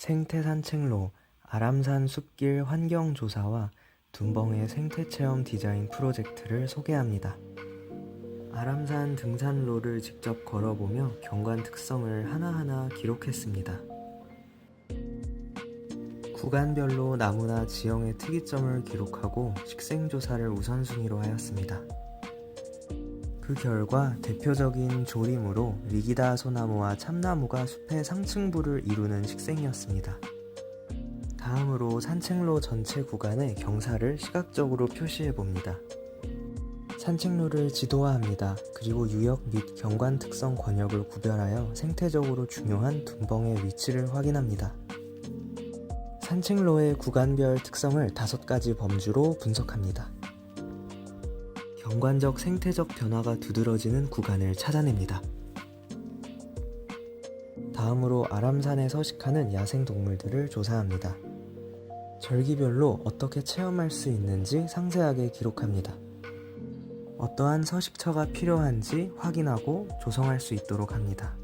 생태산책로 아람산 숲길 환경조사와 둔벙의 생태체험 디자인 프로젝트를 소개합니다. 아람산 등산로를 직접 걸어보며 경관 특성을 하나하나 기록했습니다. 구간별로 나무나 지형의 특이점을 기록하고 식생조사를 우선순위로 하였습니다. 그 결과 대표적인 조림으로 리기다 소나무와 참나무가 숲의 상층부를 이루는 식생이었습니다. 다음으로 산책로 전체 구간의 경사를 시각적으로 표시해 봅니다. 산책로를 지도화합니다. 그리고 유역 및 경관 특성 권역을 구별하여 생태적으로 중요한 둔벙의 위치를 확인합니다. 산책로의 구간별 특성을 다섯 가지 범주로 분석합니다. 경관적 생태적 변화가 두드러지는 구간을 찾아냅니다. 다음으로 아람산에 서식하는 야생동물들을 조사합니다. 절기별로 어떻게 체험할 수 있는지 상세하게 기록합니다. 어떠한 서식처가 필요한지 확인하고 조성할 수 있도록 합니다.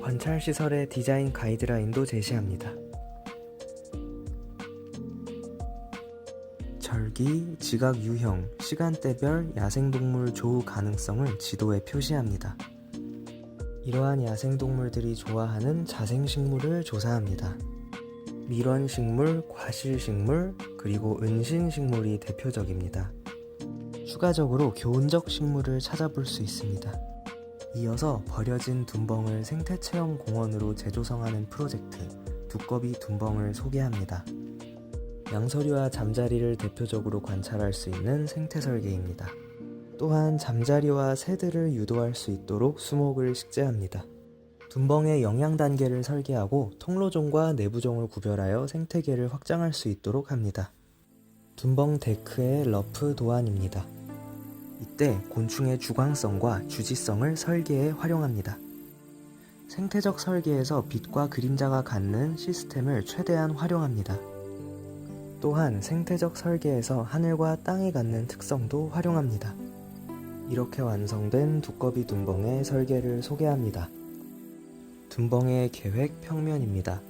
관찰시설의 디자인 가이드라인도 제시합니다. 절기, 지각 유형, 시간대별 야생동물 조우 가능성을 지도에 표시합니다. 이러한 야생동물들이 좋아하는 자생식물을 조사합니다. 밀원식물, 과실식물, 그리고 은신식물이 대표적입니다. 추가적으로 교훈적 식물을 찾아볼 수 있습니다. 이어서 버려진 둔벙을 생태체험 공원으로 재조성하는 프로젝트 두꺼비 둔벙을 소개합니다. 양서류와 잠자리를 대표적으로 관찰할 수 있는 생태 설계입니다. 또한 잠자리와 새들을 유도할 수 있도록 수목을 식재합니다. 둔벙의 영양 단계를 설계하고 통로종과 내부종을 구별하여 생태계를 확장할 수 있도록 합니다. 둔벙 데크의 러프 도안입니다. 이때 곤충의 주광성과 주지성을 설계에 활용합니다. 생태적 설계에서 빛과 그림자가 갖는 시스템을 최대한 활용합니다. 또한 생태적 설계에서 하늘과 땅이 갖는 특성도 활용합니다. 이렇게 완성된 두꺼비 둔벙의 설계를 소개합니다. 둔벙의 계획 평면입니다.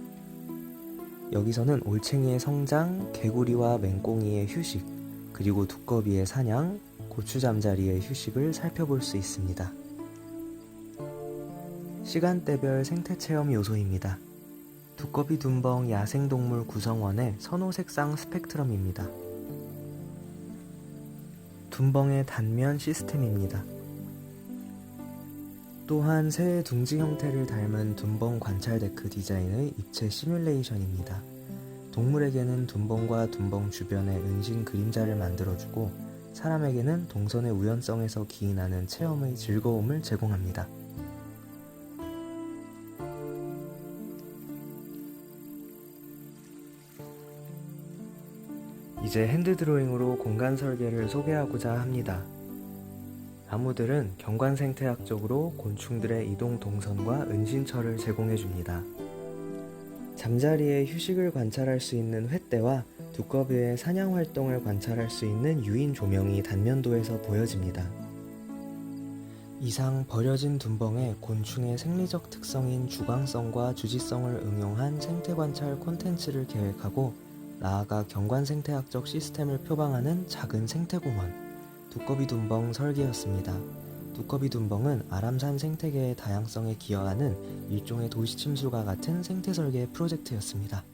여기서는 올챙이의 성장, 개구리와 맹꽁이의 휴식, 그리고 두꺼비의 사냥, 고추 잠자리의 휴식을 살펴볼 수 있습니다. 시간대별 생태 체험 요소입니다. 두꺼비 둔벙 야생동물 구성원의 선호색상 스펙트럼입니다. 둔벙의 단면 시스템입니다. 또한 새의 둥지 형태를 닮은 둔벙 관찰 데크 디자인의 입체 시뮬레이션입니다. 동물에게는 둔벙과 둔벙 주변의 은신 그림자를 만들어주고 사람에게는 동선의 우연성에서 기인하는 체험의 즐거움을 제공합니다. 이제 핸드 드로잉으로 공간 설계를 소개하고자 합니다. 나무들은 경관 생태학적으로 곤충들의 이동 동선과 은신처를 제공해 줍니다. 잠자리의 휴식을 관찰할 수 있는 횃대와 두꺼비의 사냥 활동을 관찰할 수 있는 유인 조명이 단면도에서 보여집니다. 이상 버려진 둔벙의 곤충의 생리적 특성인 주광성과 주지성을 응용한 생태 관찰 콘텐츠를 계획하고 나아가 경관 생태학적 시스템을 표방하는 작은 생태공원 두꺼비 둔벙 설계였습니다. 두꺼비 둔벙은 아람산 생태계의 다양성에 기여하는 일종의 도시 침술과 같은 생태 설계 프로젝트였습니다.